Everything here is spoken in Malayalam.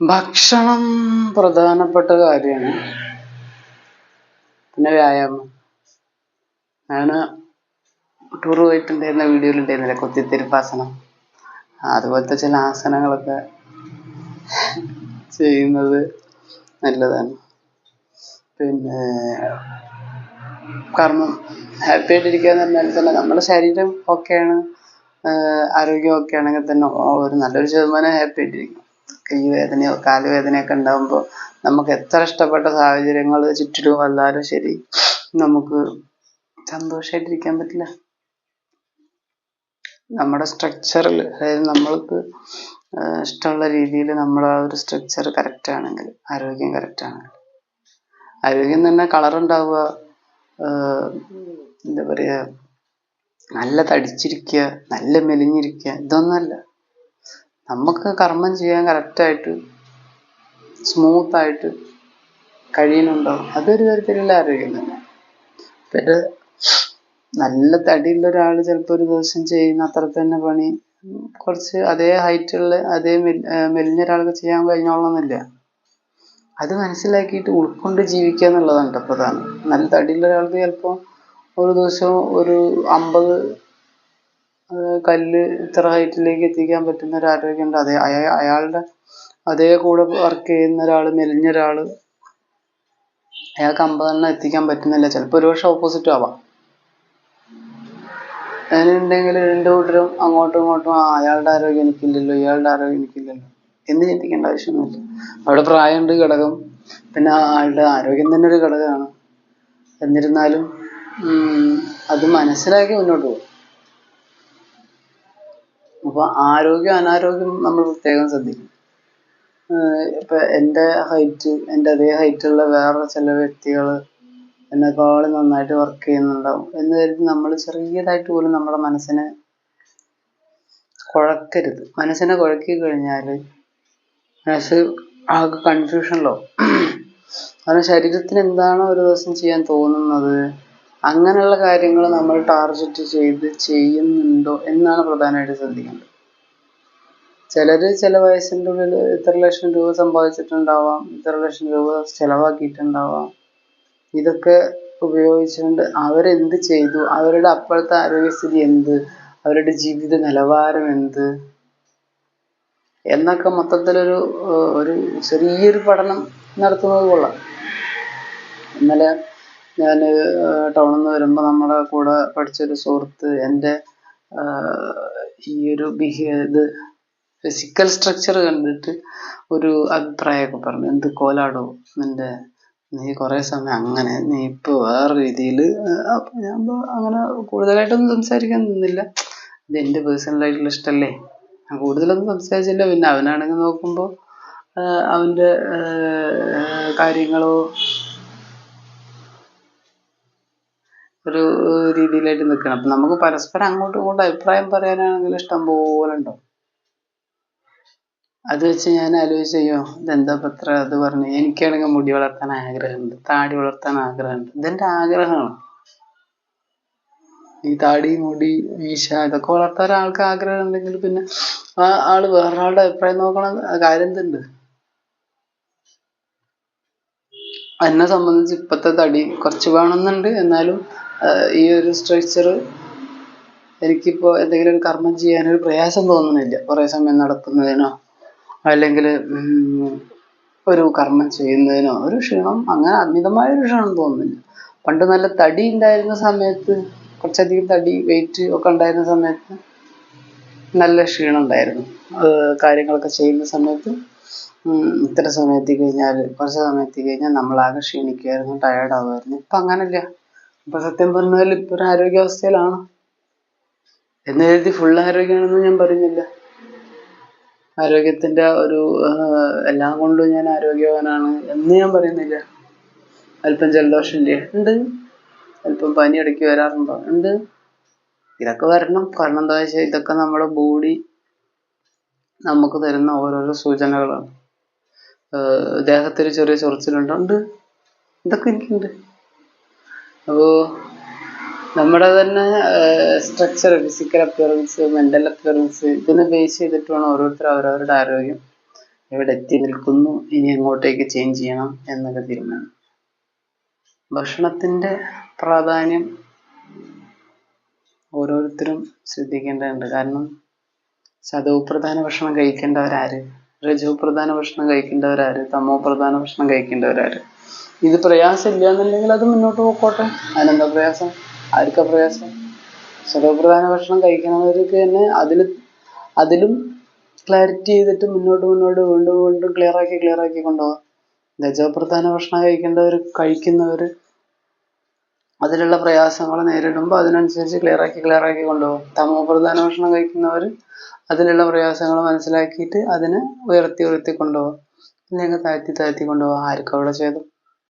ഭക്ഷണം പ്രധാനപ്പെട്ട കാര്യമാണ്. പിന്നെ വ്യായാമം. ഞാൻ ടൂർ പോയിട്ടുണ്ടായിരുന്ന വീഡിയോയിൽ ഉണ്ടായിരുന്നില്ല? കൊത്തിത്തിരിപ്പാസനം. അതുപോലത്തെ ചില ആസനങ്ങളൊക്കെ ചെയ്യുന്നത് നല്ലതാണ്. പിന്നെ കാരണം ഹാപ്പി ആയിട്ടിരിക്കുക എന്ന് പറഞ്ഞാൽ തന്നെ നമ്മുടെ ശരീരം ഓക്കെയാണ് ആരോഗ്യം ഓക്കെ ആണെങ്കിൽ തന്നെ ഒരു നല്ലൊരു ശതമാനം ഹാപ്പി ആയിട്ടിരിക്കും. കൈ വേദനയോ കാൽ വേദനയൊക്കെ ഉണ്ടാകുമ്പോൾ നമുക്ക് എത്ര ഇഷ്ടപ്പെട്ട സാഹചര്യങ്ങൾ ചുറ്റിലും വന്നാലും ശരി നമുക്ക് സന്തോഷമായിട്ടിരിക്കാൻ പറ്റില്ല. നമ്മുടെ സ്ട്രക്ചറിൽ അതായത് നമ്മൾക്ക് ഇഷ്ടമുള്ള രീതിയിൽ നമ്മൾ ആ ഒരു സ്ട്രക്ചർ കറക്റ്റ് ആണെങ്കിൽ ആരോഗ്യം കറക്റ്റ് ആണെങ്കിൽ. ആരോഗ്യം തന്നെ കളർ ഉണ്ടാവുക എന്താ പറയുക നല്ല തടിച്ചിരിക്കുക നല്ല മെലിഞ്ഞിരിക്കുക ഇതൊന്നുമല്ല നമുക്ക് കർമ്മം ചെയ്യാൻ കറക്റ്റായിട്ട് സ്മൂത്തായിട്ട് കഴിയുന്നുണ്ടോ? അതൊരു തരത്തിലുള്ള ആരോഗ്യം തന്നെ. പിന്നെ നല്ല തടിയുള്ള ഒരാൾ ചിലപ്പോൾ ഒരു ദിവസം ചെയ്യുന്ന അത്ര തന്നെ പണി കുറച്ച് അതേ ഹൈറ്റുള്ള അതേ മെലിഞ്ഞ ഒരാൾക്ക് ചെയ്യാൻ കഴിഞ്ഞോളണമെന്നില്ല അത് മനസ്സിലാക്കിയിട്ട് ഉൾക്കൊണ്ട് ജീവിക്കുക എന്നുള്ളതാണ് പ്രധാനം. നല്ല തടിയുള്ള ഒരാൾക്ക് ചിലപ്പോൾ ഒരു ദിവസം ഒരു അമ്പത് കല്ല് ഇത്ര ഹൈറ്റിലേക്ക് എത്തിക്കാൻ പറ്റുന്ന ഒരു ആരോഗ്യമുണ്ട്. അതേ അയാളുടെ അതേ കൂടെ വർക്ക് ചെയ്യുന്ന ഒരാൾ മെലിഞ്ഞ ഒരാൾ അയാൾക്ക് അമ്പതെണ്ണം എത്തിക്കാൻ പറ്റുന്നില്ല. ചിലപ്പോൾ ഒരു പക്ഷെ ഓപ്പോസിറ്റും ആവാം. അങ്ങനെയുണ്ടെങ്കിൽ രണ്ടു കൂട്ടരും അങ്ങോട്ടും ഇങ്ങോട്ടും അയാളുടെ ആരോഗ്യം എനിക്കില്ലല്ലോ ഇയാളുടെ ആരോഗ്യം എനിക്കില്ലല്ലോ എന്ന് ചിന്തിക്കേണ്ട ആവശ്യമൊന്നുമില്ല. അവിടെ പ്രായമുണ്ട് ഘടകം. പിന്നെ ആളുടെ ആരോഗ്യം തന്നെ ഒരു ഘടകമാണ്. എന്നിരുന്നാലും അത് മനസ്സിലാക്കി മുന്നോട്ട് പോകും അപ്പോൾ ആരോഗ്യം അനാരോഗ്യം നമ്മൾ പ്രത്യേകം ശ്രദ്ധിക്കും ഇപ്പൊ എന്റെ ഹൈറ്റ് എന്റെ അതേ ഹൈറ്റുള്ള വേറെ ചില വ്യക്തികൾ എന്നെക്കാളും നന്നായിട്ട് വർക്ക് ചെയ്യുന്നുണ്ടാവും. എന്ന് കരുതി നമ്മൾ ചെറിയതായിട്ട് പോലും നമ്മുടെ മനസ്സിനെ കുഴക്കരുത്. മനസ്സിനെ കുഴക്കി കഴിഞ്ഞാൽ മനസ്സ് ആകെ കൺഫ്യൂഷനിലോ കാരണം ശരീരത്തിന് എന്താണോ ഒരു ദിവസം ചെയ്യാൻ തോന്നുന്നത് അങ്ങനെയുള്ള കാര്യങ്ങൾ നമ്മൾ ടാർഗറ്റ് ചെയ്ത് ചെയ്യുന്നുണ്ടോ എന്നാണ് പ്രധാനമായിട്ട് ശ്രദ്ധിക്കേണ്ടത്. ചിലർ ചില വയസ്സിന്റെ ഉള്ളിൽ ഇത്ര ലക്ഷം രൂപ സമ്പാദിച്ചിട്ടുണ്ടാവാം ഇത്ര ലക്ഷം രൂപ ചിലവാക്കിയിട്ടുണ്ടാവാം. ഇതൊക്കെ ഉപയോഗിച്ചുകൊണ്ട് അവരെന്ത് ചെയ്തു? അവരുടെ അപ്പോഴത്തെ ആരോഗ്യസ്ഥിതി എന്ത്? അവരുടെ ജീവിത നിലവാരം എന്ത്? എന്നൊക്കെ മൊത്തത്തിലൊരു ഒരു ചെറിയൊരു പഠനം നടത്തുന്നത് കൊള്ളാം. ഇന്നലെ ഞാൻ ടൗണിൽ നിന്ന് വരുമ്പോൾ നമ്മുടെ കൂടെ പഠിച്ചൊരു സുഹൃത്ത് എന്റെ ഈ ഒരു ബിഹേ ഇത് ഫിസിക്കൽ സ്ട്രക്ചർ കണ്ടിട്ട് ഒരു അഭിപ്രായമൊക്കെ പറഞ്ഞു. എന്ത് കോലാടോ നിന്റെ? നീ കുറേ സമയം അങ്ങനെ നീ ഇപ്പോൾ വേറെ രീതിയിൽ അപ്പം ഞാൻ അങ്ങനെ കൂടുതലായിട്ടൊന്നും സംസാരിക്കാൻ നിന്നില്ല. ഇത് എന്റെ പേഴ്സണലായിട്ടുള്ള ഇഷ്ടമല്ലേ ഞാൻ കൂടുതലൊന്നും സംസാരിച്ചില്ല. പിന്നെ അവനാണെങ്കിൽ നോക്കുമ്പോൾ അവന്റെ കാര്യങ്ങളോ ഒരു രീതിയിലായിട്ട് നിൽക്കണം. അപ്പം നമുക്ക് പരസ്പരം അങ്ങോട്ടും ഇങ്ങോട്ടും അഭിപ്രായം പറയാനാണെങ്കിൽ ഇഷ്ടം പോലെ ഉണ്ടാവും. അത് വെച്ച് ഞാൻ ആലോചിച്ച് അയ്യോ ഇതെന്താ പത്ര അത് പറഞ്ഞു. എനിക്കാണെങ്കിൽ മുടി വളർത്താൻ ആഗ്രഹമുണ്ട് താടി വളർത്താൻ ആഗ്രഹമുണ്ട്. ഇതെന്റെ ആഗ്രഹമാണ്. ഈ താടി മുടി മീശ ഇതൊക്കെ വളർത്താൻ ആൾക്ക് ആഗ്രഹം ഉണ്ടെങ്കിൽ പിന്നെ ആ ആൾ വേറൊരാളുടെ അഭിപ്രായം നോക്കണം. കാര്യം എന്തുണ്ട്? എന്നെ സംബന്ധിച്ച് ഇപ്പോഴത്തെ തടി കുറച്ച് വേണമെന്നുണ്ട്. എന്നാലും ഈ ഒരു സ്ട്രക്ചർ എനിക്കിപ്പോൾ എന്തെങ്കിലും ഒരു കർമ്മം ചെയ്യാനൊരു പ്രയാസം തോന്നുന്നില്ല. കുറേ സമയം നടക്കുന്നതിനോ അല്ലെങ്കിൽ ഒരു കർമ്മം ചെയ്യുന്നതിനോ ഒരു ക്ഷീണം അങ്ങനെ അമിതമായ ഒരു ക്ഷീണം തോന്നുന്നില്ല. പണ്ട് നല്ല തടി ഉണ്ടായിരുന്ന സമയത്ത് കുറച്ചധികം തടി വെയിറ്റ് ഒക്കെ ഉണ്ടായിരുന്ന സമയത്ത് നല്ല ക്ഷീണം ഉണ്ടായിരുന്നു. കാര്യങ്ങളൊക്കെ ചെയ്യുന്ന സമയത്ത് ഇത്ര സമയത്ത് കഴിഞ്ഞാൽ കുറച്ച് സമയത്ത് കഴിഞ്ഞാൽ നമ്മളാകെ ക്ഷീണിക്കുമായിരുന്നു ടയേർഡ് ആവുമായിരുന്നു. ഇപ്പം അങ്ങനല്ല. ഇപ്പം സത്യം പറഞ്ഞാൽ ഇപ്പൊ ഒരു ആരോഗ്യാവസ്ഥയിലാണ്. എന്ന് കരുതി ഫുൾ ആരോഗ്യമാണെന്ന് ഞാൻ പറയുന്നില്ല ആരോഗ്യത്തിന്റെ ഒരു എല്ലാം കൊണ്ടും ഞാൻ ആരോഗ്യവാനാണ് എന്ന് ഞാൻ പറയുന്നില്ല. അല്പം ജലദോഷമില്ലേ ഉണ്ട്. അല്പം പനി ഇടയ്ക്ക് വരാറുണ്ടോ. ഉണ്ട്. ഇതൊക്കെ വരണം. കാരണം എന്താ വെച്ചാൽ ഇതൊക്കെ നമ്മുടെ ബോഡി നമുക്ക് തരുന്ന ഓരോരോ സൂചനകളാണ്. ദേഹത്തൊരു ചെറിയ ചൊറിച്ചിലുണ്ട്. ഉണ്ട്. ഇതൊക്കെ എനിക്കുണ്ട്. അപ്പോൾ നമ്മുടെ തന്നെ structure physical appearance mental appearance ഇതിനെ ബേസ് ചെയ്തിട്ട് വേണം ഓരോരുത്തർ അവരവരുടെ ആരോഗ്യം എവിടെ എത്തി നിൽക്കുന്നു. ഇനി എങ്ങോട്ടേക്ക് ചേഞ്ച് ചെയ്യണം എന്നൊക്കെ തീരുമാനം. ഭക്ഷണത്തിന്റെ പ്രാധാന്യം ഓരോരുത്തരും ശ്രദ്ധിക്കേണ്ടതുണ്ട്. കാരണം സതോ പ്രധാന ഭക്ഷണം കഴിക്കേണ്ടവരാര്? രജോ പ്രധാന ഭക്ഷണം കഴിക്കേണ്ടവരാര്? തമോ പ്രധാന ഭക്ഷണം കഴിക്കേണ്ടവരാര്? ഇത് പ്രയാസമില്ല എന്നുണ്ടെങ്കിൽ അത് മുന്നോട്ട് പോയിക്കോട്ടെ അതിനെന്താ പ്രയാസം? ആർക്കാ പ്രയാസം? സതോ പ്രധാന ഭക്ഷണം കഴിക്കണവർക്ക് തന്നെ അതിൽ അതിലും ക്ലാരിറ്റി ചെയ്തിട്ട് മുന്നോട്ട് മുന്നോട്ട് വീണ്ടും വീണ്ടും ക്ലിയർ ആക്കി ക്ലിയർ ആക്കി കൊണ്ടുപോകാം രജോ പ്രധാന ഭക്ഷണം കഴിക്കേണ്ടവർ കഴിക്കുന്നവർ അതിലുള്ള പ്രയാസങ്ങൾ നേരിടുമ്പോൾ അതിനനുസരിച്ച് ക്ലിയർ ആക്കി ക്ലിയർ ആക്കി കൊണ്ടുപോകും. തമോ പ്രധാന ഭക്ഷണം കഴിക്കുന്നവർ അതിലുള്ള പ്രയാസങ്ങൾ മനസ്സിലാക്കിയിട്ട് അതിനെ ഉയർത്തി ഉയർത്തി കൊണ്ടുപോകും. അല്ലെങ്കിൽ താഴ്ത്തി താഴ്ത്തി കൊണ്ടുപോകാം. ആർക്കും അവിടെ ചെയ്തു